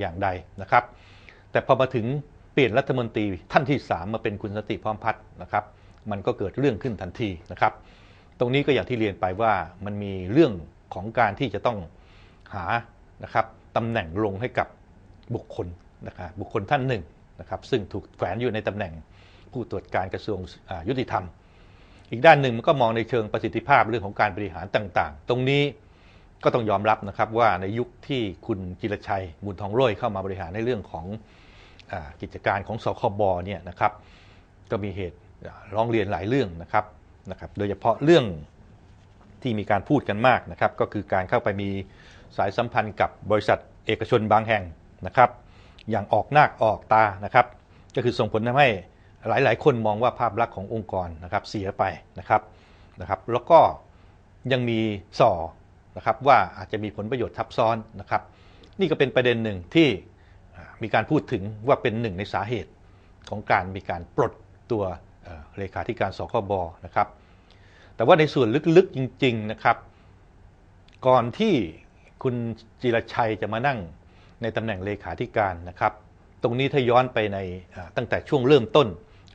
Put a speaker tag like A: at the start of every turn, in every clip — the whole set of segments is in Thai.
A: อย่างใดนะครับ แต่พอมาถึงเปลี่ยนรัฐมนตรีท่านที่ 3 มาเป็นคุณสนติพร้อมพัฒน์นะครับ มันก็เกิดเรื่องขึ้นทันทีนะครับ ตรงนี้ก็อย่างที่เรียนไปว่ามันมีเรื่องของการที่จะต้องหานะครับตำแหน่งลงให้กับบุคคลนะครับบุคคลท่านหนึ่งนะครับซึ่งถูกแขวนอยู่ในตำแหน่งผู้ตรวจการกระทรวงยุติธรรม อีกด้านหนึ่งมันก็มองในเชิงประสิทธิภาพเรื่องของการบริหารต่าง ๆ ตรงนี้ ก็ต้องยอมรับนะครับว่าในยุคที่คุณจิรชัยบุญทองร่ยเข้ามาบริหารในเรื่องของอกิจการของสคบเนี่ยนะครับก็มีเหตุร้องเรียนหลายเรื่องนะครับนะครับโดยเฉพาะเรื่องที่มีการพูดกันมากนะครับ ก็คือการเข้าไปมีสายสัมพันธ์กับบริษัทเอกชนบางแห่งนะครับ อย่างออกหน้าออกตานะครับ ก็คือส่งผลทำให้หลาย ๆ คนมองว่าภาพลักษณ์ขององค์กรนะครับเสียไปนะครับนะครับ แล้วก็ยังมีส่อ นะครับว่าอาจจะมีผลประโยชน์ทับซ้อนนะครับ นี่ก็เป็นประเด็นหนึ่งที่มีการพูดถึงว่าเป็นหนึ่งในสาเหตุของการมีการปลดตัวเลขาธิการสคบนะครับ แต่ว่าในส่วนลึกๆจริง ๆนะครับ ก่อนที่คุณจิรชัยจะมานั่งในตำแหน่งเลขาธิการนะครับ ตรงนี้ถ้าย้อนไปในตั้งแต่ช่วงเริ่มต้น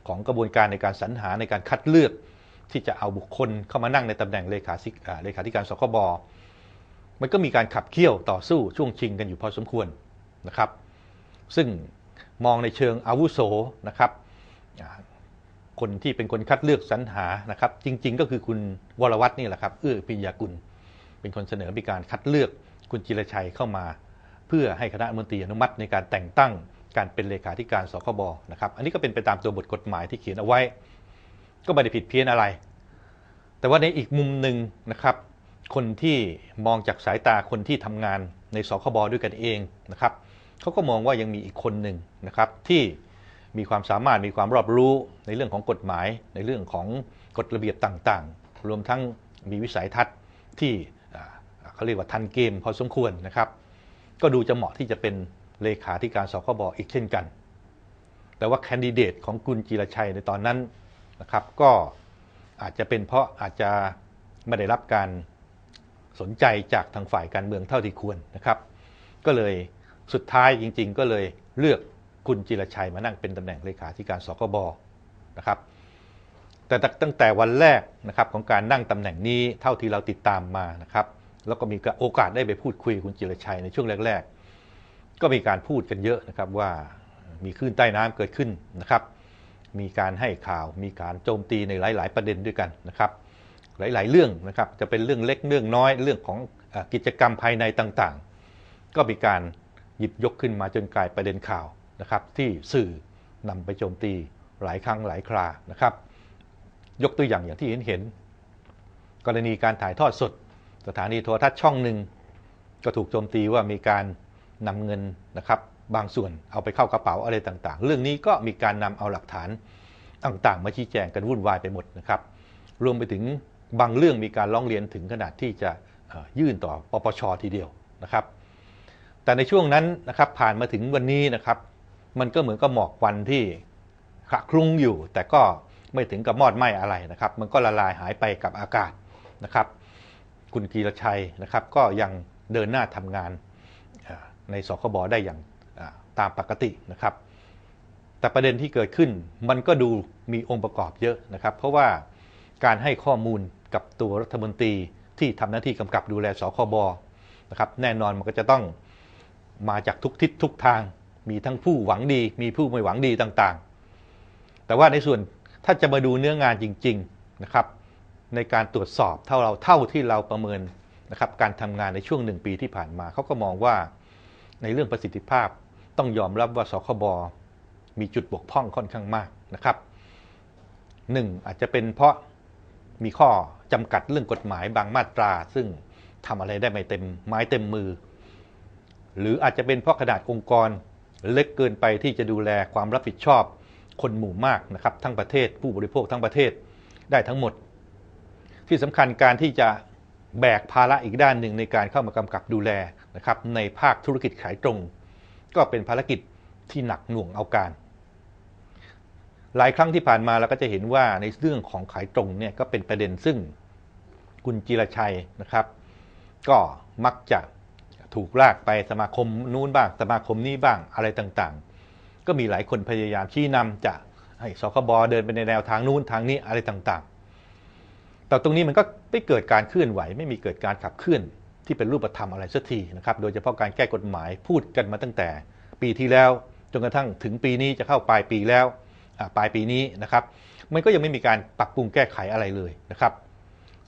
A: ของกระบวนการในการสรรหาในการคัดเลือกที่จะเอาบุคคลเข้ามานั่งในตำแหน่งเลขาเลขาธิการสคบ มันก็มีการขับเคี่ยวต่อสู้ช่วงชิงกันอยู่พอสมควรนะครับ ซึ่งมองในเชิงอาวุโสนะครับ คนที่เป็นคนคัดเลือกสรรหานะครับ จริง ๆ ก็คือคุณวรวัตนี่แหละครับ เอื้อปิญญากุล เป็นคนเสนอมีการคัดเลือกคุณจิรชัยเข้ามา เพื่อให้คณะมนตรีอนุมัติในการแต่งตั้งการเป็นเลขาธิการสคบนะครับ อันนี้ก็เป็นไปตามตัวบทกฎหมายที่เขียนเอาไว้ ก็ไม่ได้ผิดเพี้ยนอะไร แต่ว่าในอีกมุมหนึ่งนะครับ คนที่มองจากสายตาคนที่ทำงานในสคบด้วยกันเองนะครับเขาก็มองว่ายังมีอีกคนหนึ่งนะครับที่มีความสามารถมีความรอบรู้ในเรื่องของกฎหมาย ในเรื่องของกฎระเบียบต่างๆ รวมทั้งมีวิสัยทัศน์ที่เขาเรียกว่าทันเกมพอสมควรนะครับ ก็ดูจะเหมาะที่จะเป็นเลขาธิการสคบอีกเช่นกัน แต่ว่าแคนดิเดตของคุณจิรชัยในตอนนั้นนะครับ ก็อาจจะเป็นเพราะอาจจะไม่ได้รับการ สนใจจากทางฝ่ายการเมืองเท่าที่ควรนะครับ ก็เลยสุดท้ายจริง ๆ ก็เลยเลือกคุณจิรชัยมานั่งเป็นตำแหน่งเลขาธิการสกบนะครับแต่ตั้งแต่วันแรกนะครับของการนั่งตำแหน่งนี้เท่าที่เราติดตามมานะครับแล้วก็มีโอกาสได้ไปพูดคุยคุณจิรชัยในช่วงแรก ๆ ก็มีการพูดกันเยอะนะครับว่ามีคลื่นใต้น้ำเกิดขึ้นนะครับ มีการให้ข่าว มีการโจมตีในหลาย ๆ ประเด็นด้วยกันนะครับ หลาย ๆ เรื่องนะครับจะเป็นเรื่องเล็กเรื่องน้อยเรื่องของกิจกรรมภายในต่างๆ ก็มีการหยิบยกขึ้นมาจนกลายประเด็นข่าวนะครับ ที่สื่อนำไปโจมตีหลายครั้งหลายครานะครับ ยกตัวอย่างอย่างที่เห็นเห็น กรณีการถ่ายทอดสด สถานีโทรทัศน์ช่องหนึ่งก็ถูกโจมตีว่ามีการนำเงินนะครับ บางส่วนเอาไปเข้ากระเป๋าอะไรต่างๆ เรื่องนี้ก็มีการนำเอาหลักฐานต่างๆ มาชี้แจงกันวุ่นวายไปหมดนะครับ รวมไปถึง บางเรื่องมีการร้องเรียนถึงขนาดที่จะยื่นต่อปปชทีเดียวนะครับ แต่ในช่วงนั้นนะครับผ่านมาถึงวันนี้นะครับ มันก็เหมือนกับหมอกควันที่ขะคลุ้งอยู่ แต่ก็ไม่ถึงกับมอดไหม้อะไรนะครับ มันก็ละลายหายไปกับอากาศนะครับ คุณกีรชัยนะครับ ก็ยังเดินหน้าทำงานในสคบได้อย่างตามปกตินะครับ แต่ประเด็นที่เกิดขึ้นมันก็ดูมีองค์ประกอบเยอะนะครับ เพราะว่า การให้ข้อมูลกับตัวรัฐมนตรีที่ทำหน้าที่กำกับดูแลสคบนะครับแน่นอนมันก็จะต้องมาจากทุกทิศทุกทาง มีทั้งผู้หวังดี มีผู้ไม่หวังดีต่างๆ แต่ว่าในส่วนถ้าจะมาดูเนื้องานจริงๆนะครับในการตรวจสอบเท่าเราเท่าที่เราประเมินนะครับการทำงานในช่วงหนึ่งปีที่ผ่านมา เขาก็มองว่าในเรื่องประสิทธิภาพต้องยอมรับว่าสคบมีจุดบกพร่องค่อนข้างมากนะครับหนึ่งอาจจะเป็นเพราะ มีข้อจำกัดเรื่องกฎหมายบางมาตรา ซึ่งทำอะไรได้ไม่เต็มไม้เต็มมือ หรืออาจจะเป็นเพราะขนาดองค์กรเล็กเกินไปที่จะดูแลความรับผิดชอบคนหมู่มากนะครับทั้งประเทศผู้บริโภคทั้งประเทศได้ทั้งหมด ที่สำคัญการที่จะแบกภาระอีกด้านหนึ่งในการเข้ามากำกับดูแลนะครับในภาคธุรกิจขายตรง ก็เป็นภารกิจที่หนักหน่วงเอาการ หลายครั้งที่ผ่านมาเราก็จะเห็นว่าในเรื่องของขายตรงเนี่ยก็เป็นประเด็นซึ่งคุณจิรชัยนะครับ ก็มักจะถูกลากไปสมาคมนู้นบ้าง สมาคมนี้บ้างอะไรต่างๆ ก็มีหลายคนพยายามชี้นำจะให้สคบเดินไปในแนวทางนู้นทางนี้อะไรต่างๆ แต่ตรงนี้มันก็ไม่เกิดการเคลื่อนไหว ไม่มีเกิดการขับเคลื่อนที่เป็นรูปธรรมอะไรสักทีนะครับ โดยเฉพาะการแก้กฎหมายพูดกันมาตั้งแต่ ปีที่แล้วจนกระทั่งถึงปีนี้จะเข้าปลายปีแล้ว ปลายปีนี้นะครับ มันก็ยังไม่มีการปรับปรุงแก้ไขอะไรเลยนะครับ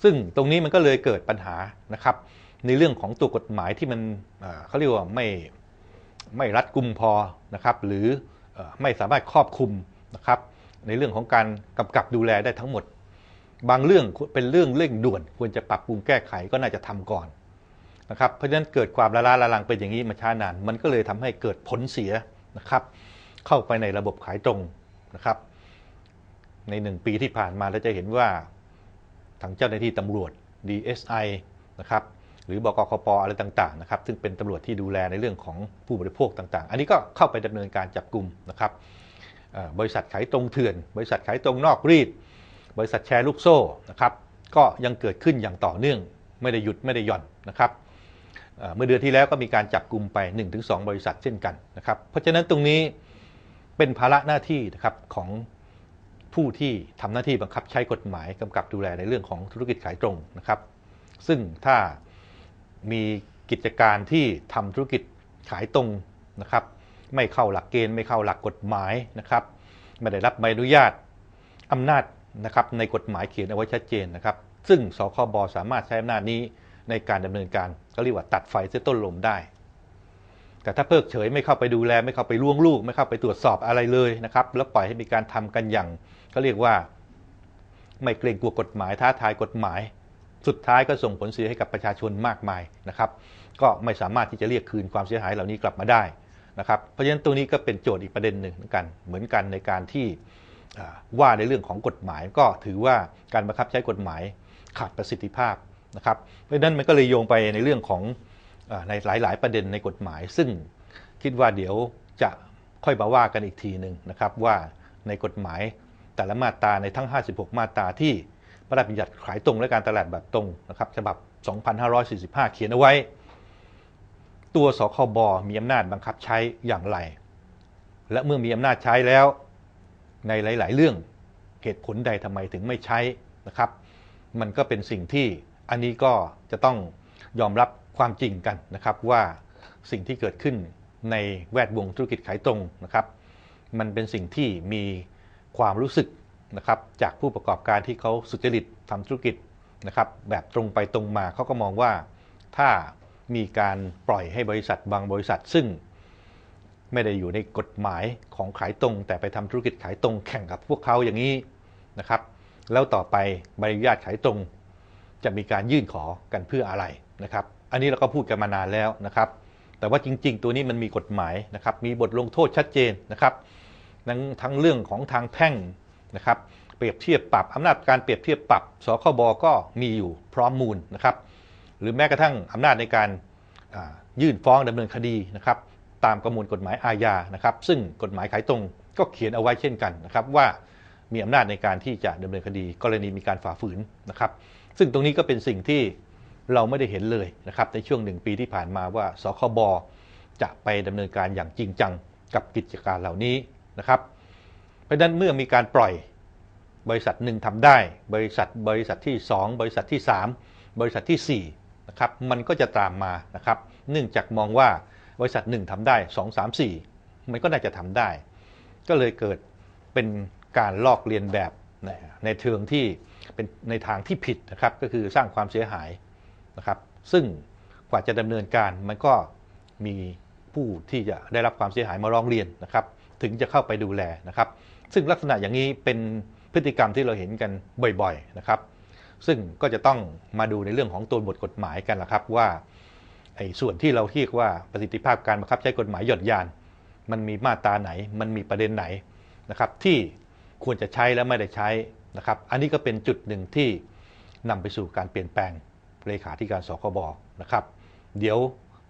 A: ซึ่งตรงนี้มันก็เลยเกิดปัญหานะครับ ในเรื่องของตัวกฎหมายที่มันเขาเรียกว่าไม่ไม่รัดกุมพอนะครับ หรือไม่สามารถครอบคุมนะครับ ในเรื่องของการกำกับดูแลได้ทั้งหมด บางเรื่องเป็นเรื่องเร่งด่วน ควรจะปรับปรุงแก้ไขก็น่าจะทำก่อนนะครับ เพราะฉะนั้นเกิดความละล้าละลังเป็นอย่างนี้มาช้านาน มันก็เลยทำให้เกิดผลเสียนะครับ เข้าไปในระบบขายตรง นะครับ ในหนึ่งปีที่ผ่านมาเราจะเห็นว่าทางเจ้าหน้าที่ตำรวจ DSI นะครับหรือบกคปอะไรต่างๆนะครับซึ่งเป็นตำรวจที่ดูแลในเรื่องของผู้บริโภคต่างๆ อันนี้ก็เข้าไปดำเนินการจับกลุ่มนะครับบริษัทขายตรงเถื่อน บริษัทขายตรงนอกรีด บริษัทแชร์ลูกโซ่นะครับก็ยังเกิดขึ้นอย่างต่อเนื่องไม่ได้หยุดไม่ได้หย่อนนะครับเมื่อเดือนที่แล้วก็มีการจับกลุ่มไป 1-2 บริษัทเช่นกันนะครับเพราะฉะนั้นตรงนี้ เป็นภาระหน้าที่นะครับของผู้ที่ทำหน้าที่บังคับใช้กฎหมายกำกับดูแลในเรื่องของธุรกิจขายตรงนะครับ ซึ่งถ้ามีกิจการที่ทำธุรกิจขายตรงนะครับ ไม่เข้าหลักเกณฑ์ไม่เข้าหลักกฎหมายนะครับไม่ได้รับใบอนุญาตอำนาจนะครับในกฎหมายเขียนเอาไว้ชัดเจนนะครับ ซึ่งสคบสามารถใช้อำนาจนี้ในการดำเนินการก็เรียกว่าตัดไฟเส้นต้นลมได้ แต่ถ้าเพิกเฉยไม่เข้าไปดูแล ไม่เข้าไปล่วงลูก ไม่เข้าไปตรวจสอบอะไรเลยนะครับ แล้วปล่อยให้มีการทำกันอย่างเขาเรียกว่า ไม่เกรงกลัวกฎหมายท้าทายกฎหมาย สุดท้ายก็ส่งผลเสียให้กับประชาชนมากมายนะครับ ก็ไม่สามารถที่จะเรียกคืนความเสียหายเหล่านี้กลับมาได้นะครับเพราะฉะนั้นตรงนี้ก็เป็นโจทย์อีกประเด็นหนึ่งเหมือนกันเหมือนกันในการที่ว่าในเรื่องของกฎหมายก็ถือว่าการบังคับใช้กฎหมายขาดประสิทธิภาพนะครับเพราะนั้นมันก็เลยโยงไปในเรื่องของ ในหลาย ๆ ประเด็นในกฎหมาย ซึ่งคิดว่าเดี๋ยวจะค่อยมาว่ากันอีกทีหนึ่งนะครับว่าในกฎหมายแต่ละมาตราในทั้ง 56 มาตราที่พระราชบัญญัติขายตรงและการตลาดแบบตรงนะครับฉบับ 2545 เขียนเอาไว้ ตัวสคบมีอำนาจบังคับใช้อย่างไร และเมื่อมีอำนาจใช้แล้วในหลาย ๆ เรื่องเหตุผลใดทำไมถึงไม่ใช้นะครับ มันก็เป็นสิ่งที่อันนี้ก็จะต้องยอมรับ ความจริงกันนะครับว่าสิ่งที่เกิดขึ้นในแวดวงธุรกิจขายตรงนะครับ มันเป็นสิ่งที่มีความรู้สึกนะครับจากผู้ประกอบการที่เขาสุจริตทำธุรกิจนะครับแบบตรงไปตรงมาเขาก็มองว่าถ้ามีการปล่อยให้บริษัทบางบริษัท ซึ่งไม่ได้อยู่ในกฎหมายของขายตรง แต่ไปทำธุรกิจขายตรงแข่งกับพวกเขาอย่างนี้นะครับ แล้วต่อไปใบอนุญาตขายตรง จะมีการยื่นขอกันเพื่ออะไรนะครับ อันนี้เราก็พูดกันมานานแล้วนะครับ แต่ว่าจริง ๆ ตัวนี้มันมีกฎหมายนะครับ มีบทลงโทษชัดเจนนะครับทั้งทั้งเรื่องของทางแพ่งนะครับ เปรียบเทียบปรับอำนาจการเปรียบเทียบปรับสคบก็มีอยู่พร้อมมูลนะครับ หรือแม้กระทั่งอำนาจในการยื่นฟ้องดำเนินคดีนะครับ ตามประมวลกฎหมายอาญานะครับ ซึ่งกฎหมายขายตรงก็เขียนเอาไว้เช่นกันนะครับ ว่ามีอำนาจในการที่จะดำเนินคดี กรณีมีการฝ่าฝืนนะครับ ซึ่งตรงนี้ก็เป็นสิ่งที่ เราไม่ได้เห็นเลยนะครับในช่วงหนึ่งปีที่ผ่านมาว่าสคบจะไปดำเนินการอย่างจริงจังกับกิจการเหล่านี้นะครับเพราะฉะนั้นเมื่อมีการปล่อยบริษัทหนึ่งทำได้ บริษัทบริษัทที่ 2 บริษัทที่ 3 บริษัทที่4นะครับมันก็จะตามมานะครับเนื่องจากมองว่าบริษัทหนึ่งทำได้ 2 3 4 มันก็น่าจะทำได้ ก็เลยเกิดเป็นการลอกเลียนแบบในเชิงที่เป็นในทางที่ผิดนะครับก็คือสร้างความเสียหาย นะครับซึ่งกว่าจะดำเนินการมันก็มีผู้ที่จะได้รับความเสียหายมาร้องเรียนนะครับ ถึงจะเข้าไปดูแลนะครับ ซึ่งลักษณะอย่างนี้เป็นพฤติกรรมที่เราเห็นกันบ่อยๆนะครับ ซึ่งก็จะต้องมาดูในเรื่องของตัวบทกฎหมายกันละครับว่าไอ้ส่วนที่เราเรียกว่าประสิทธิภาพการบังคับใช้กฎหมายหย่อนยาน มันมีมาตราไหน มันมีประเด็นไหนนะครับที่ควรจะใช้และไม่ได้ใช้นะครับ อันนี้ก็เป็นจุดหนึ่งที่นำไปสู่การเปลี่ยนแปลง เลขาธิการสคบนะครับ เดี๋ยว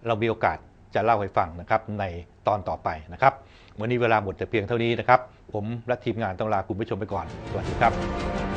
A: เรามีโอกาสจะเล่าให้ฟังนะครับในตอนต่อไปนะครับวันนี้เวลาหมดแต่เพียงเท่านี้นะครับ ผมและทีมงานต้องลาคุณผู้ชมไปก่อน สวัสดีครับ